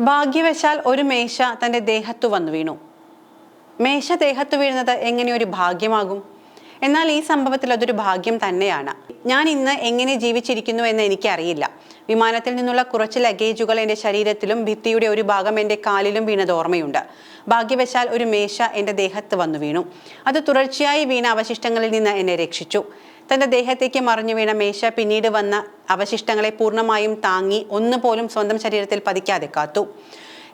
ഭാഗ്യവശാൽ ഒരു മേശ തന്റെ ദേഹത്തു വന്നു വീണു. മേശ ദേഹത്തു വീഴുന്നത് എങ്ങനെ ഒരു ഭാഗ്യമാകും? എന്നാൽ ഈ സംഭവത്തിൽ അതൊരു ഭാഗ്യം തന്നെയാണ്. ഞാൻ ഇന്ന് എങ്ങനെ ജീവിച്ചിരിക്കുന്നു എന്ന് എനിക്കറിയില്ല. വിമാനത്തിൽ നിന്നുള്ള കുറച്ച് ലഗേജുകൾ എന്റെ ശരീരത്തിലും ഭിത്തിയുടെ ഒരു ഭാഗം എന്റെ കാലിലും വീണത് ഓർമ്മയുണ്ട്. ഭാഗ്യവശാൽ ഒരു മേശ എന്റെ ദേഹത്ത് വന്നു വീണു. അത് തുടർച്ചയായി വീണ അവശിഷ്ടങ്ങളിൽ നിന്ന് എന്നെ രക്ഷിച്ചു. തന്റെ ദേഹത്തേക്ക് മറിഞ്ഞു വീണ മേശ പിന്നീട് വന്ന അവശിഷ്ടങ്ങളെ പൂർണമായും താങ്ങി ഒന്നുപോലും സ്വന്തം ശരീരത്തിൽ പതിക്കാതെ കാത്തു.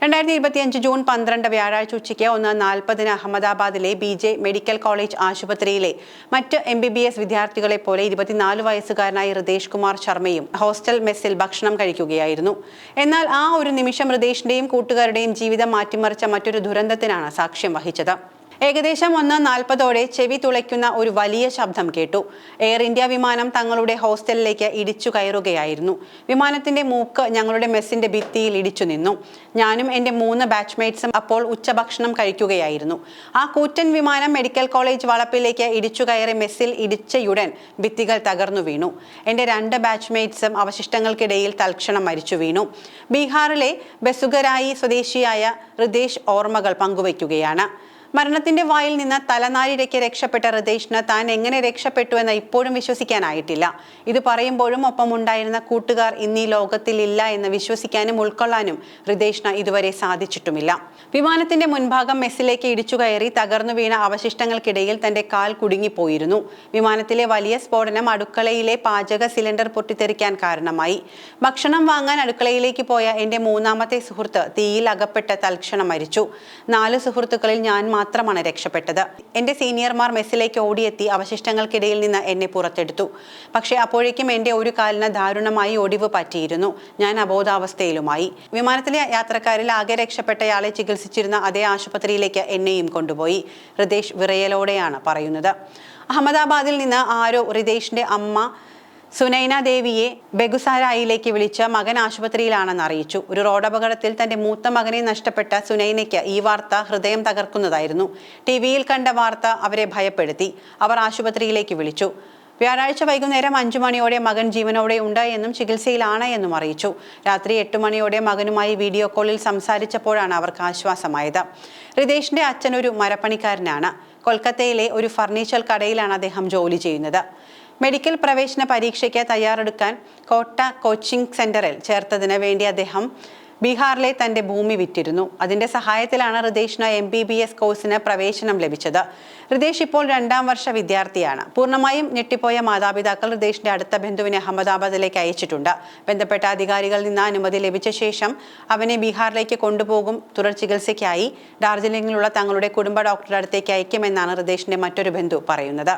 രണ്ടായിരത്തി ഇരുപത്തി അഞ്ച് ജൂൺ പന്ത്രണ്ട് വ്യാഴാഴ്ച ഉച്ചയ്ക്ക് ഒന്ന് നാൽപ്പതിന് അഹമ്മദാബാദിലെ ബി ജെ മെഡിക്കൽ കോളേജ് ആശുപത്രിയിലെ മറ്റ് എം ബി ബി എസ് വിദ്യാർത്ഥികളെ പോലെ ഇരുപത്തിനാല് വയസ്സുകാരനായ ഹൃദേശ് കുമാർ ശർമ്മയും ഹോസ്റ്റൽ മെസ്സിൽ ഭക്ഷണം കഴിക്കുകയായിരുന്നു. എന്നാൽ ആ ഒരു നിമിഷം ഹൃദേശിന്റെയും കൂട്ടുകാരുടെയും ജീവിതം മാറ്റിമറിച്ച മറ്റൊരു ദുരന്തത്തിനാണ് സാക്ഷ്യം വഹിച്ചത്. ഏകദേശം ഒന്ന് നാൽപ്പതോടെ ചെവി തുളയ്ക്കുന്ന ഒരു വലിയ ശബ്ദം കേട്ടു. എയർ ഇന്ത്യ വിമാനം തങ്ങളുടെ ഹോസ്റ്റലിലേക്ക് ഇടിച്ചു കയറുകയായിരുന്നു. വിമാനത്തിന്റെ മൂക്ക് ഞങ്ങളുടെ മെസ്സിന്റെ ഭിത്തിയിൽ ഇടിച്ചു നിന്നു. ഞാനും എന്റെ മൂന്ന് ബാച്ച്മേറ്റ്സും അപ്പോൾ ഉച്ചഭക്ഷണം കഴിക്കുകയായിരുന്നു. ആ കൂറ്റൻ വിമാനം മെഡിക്കൽ കോളേജ് വളപ്പിലേക്ക് ഇടിച്ചു കയറി മെസ്സിൽ ഇടിച്ചയുടൻ ഭിത്തികൾ തകർന്നു വീണു. എന്റെ രണ്ട് ബാച്ച്മേറ്റ്സും അവശിഷ്ടങ്ങൾക്കിടയിൽ തൽക്ഷണം മരിച്ചു വീണു. ബീഹാറിലെ ബസുഗരായി സ്വദേശിയായ ഹൃദേശ് ഓർമ്മകൾ പങ്കുവയ്ക്കുകയാണ്. മരണത്തിന്റെ വായിൽ നിന്ന് തലനാരിഴയ്ക്ക് രക്ഷപ്പെട്ട ഹൃദേഷിന് താൻ എങ്ങനെ രക്ഷപ്പെട്ടു എന്ന് ഇപ്പോഴും വിശ്വസിക്കാനായിട്ടില്ല. ഇത് പറയുമ്പോഴും ഒപ്പം ഉണ്ടായിരുന്ന കൂട്ടുകാർ ഇന്നീ ലോകത്തിൽ ഇല്ല എന്ന് വിശ്വസിക്കാനും ഉൾക്കൊള്ളാനും ഹൃദേഷിന് ഇതുവരെ സാധിച്ചിട്ടുമില്ല. വിമാനത്തിന്റെ മുൻഭാഗം മെസ്സിലേക്ക് ഇടിച്ചു കയറി തകർന്നു വീണ അവശിഷ്ടങ്ങൾക്കിടയിൽ തന്റെ കാൽ കുടുങ്ങിപ്പോയിരുന്നു. വിമാനത്തിലെ വലിയ സ്ഫോടനം അടുക്കളയിലെ പാചക സിലിണ്ടർ പൊട്ടിത്തെറിക്കാൻ കാരണമായി. ഭക്ഷണം വാങ്ങാൻ അടുക്കളയിലേക്ക് പോയ എന്റെ മൂന്നാമത്തെ സുഹൃത്ത് തീയിൽ അകപ്പെട്ട് തൽക്ഷണം മരിച്ചു. നാല് സുഹൃത്തുക്കളിൽ ഞാൻ മാത്രമാണ് രക്ഷപ്പെട്ടത്. എന്റെ സീനിയർമാർ മെസ്സിലേക്ക് ഓടിയെത്തി അവശിഷ്ടങ്ങൾക്കിടയിൽ നിന്ന് എന്നെ പുറത്തെടുത്തു. പക്ഷേ അപ്പോഴേക്കും എന്റെ ഒരു കാലിന് ദാരുണമായി ഒടിവ് പറ്റിയിരുന്നു. ഞാൻ അബോധാവസ്ഥയിലുമായി. വിമാനത്തിലെ യാത്രക്കാരിൽ ആകെ രക്ഷപ്പെട്ടയാളെ ചികിത്സിച്ചിരുന്ന അതേ ആശുപത്രിയിലേക്ക് എന്നെയും കൊണ്ടുപോയി. ഹൃദേശ് വിറയലോടെയാണ് പറയുന്നത്. അഹമ്മദാബാദിൽ നിന്ന് ആരോ ഹൃദേശിന്റെ അമ്മ സുനൈന ദേവിയെ ബെഗുസാരായിലേക്ക് വിളിച്ച മകൻ ആശുപത്രിയിലാണെന്ന് അറിയിച്ചു. ഒരു റോഡപകടത്തിൽ തന്റെ മൂത്ത മകനെ നഷ്ടപ്പെട്ട സുനൈനയ്ക്ക് ഈ വാർത്ത ഹൃദയം തകർക്കുന്നതായിരുന്നു. ടി വിയിൽ കണ്ട വാർത്ത അവരെ ഭയപ്പെടുത്തി. അവർ ആശുപത്രിയിലേക്ക് വിളിച്ചു. വ്യാഴാഴ്ച വൈകുന്നേരം അഞ്ചു മണിയോടെ മകൻ ജീവനോടെ ഉണ്ട് എന്നും ചികിത്സയിലാണ് എന്നും അറിയിച്ചു. രാത്രി എട്ട് മണിയോടെ മകനുമായി വീഡിയോ കോളിൽ സംസാരിച്ചപ്പോഴാണ് അവർക്ക് ആശ്വാസമായത്. റിതേഷിന്റെ അച്ഛൻ ഒരു മരപ്പണിക്കാരനാണ്. കൊൽക്കത്തയിലെ ഒരു ഫർണിച്ചർ കടയിലാണ് അദ്ദേഹം ജോലി ചെയ്യുന്നത്. മെഡിക്കൽ പ്രവേശന പരീക്ഷയ്ക്ക് തയ്യാറെടുക്കാൻ കോട്ട കോച്ചിംഗ് സെന്ററിൽ ചേർത്തതിന് വേണ്ടി അദ്ദേഹം ബീഹാറിലെ തന്റെ ഭൂമി വിറ്റിരുന്നു. അതിന്റെ സഹായത്തിലാണ് ഹൃദേഷിന് എം ബി ബി എസ് കോഴ്സിന് പ്രവേശനം ലഭിച്ചത്. ഹൃദേഷ് ഇപ്പോൾ രണ്ടാം വർഷ വിദ്യാർത്ഥിയാണ്. പൂർണമായും ഞെട്ടിപ്പോയ മാതാപിതാക്കൾ ഹൃദേഷിന്റെ അടുത്ത ബന്ധുവിനെ അഹമ്മദാബാദിലേക്ക് അയച്ചിട്ടുണ്ട്. ബന്ധപ്പെട്ട അധികാരികളിൽ നിന്ന് അനുമതി ലഭിച്ച ശേഷം അവനെ ബീഹാറിലേക്ക് കൊണ്ടുപോകും. തുടർ ചികിത്സയ്ക്കായി ഡാർജിലിംഗിലുള്ള തങ്ങളുടെ കുടുംബ ഡോക്ടറുടെ അടുത്തേക്ക് അയക്കുമെന്നാണ് ഹൃദേഷിന്റെ മറ്റൊരു ബന്ധു പറയുന്നത്.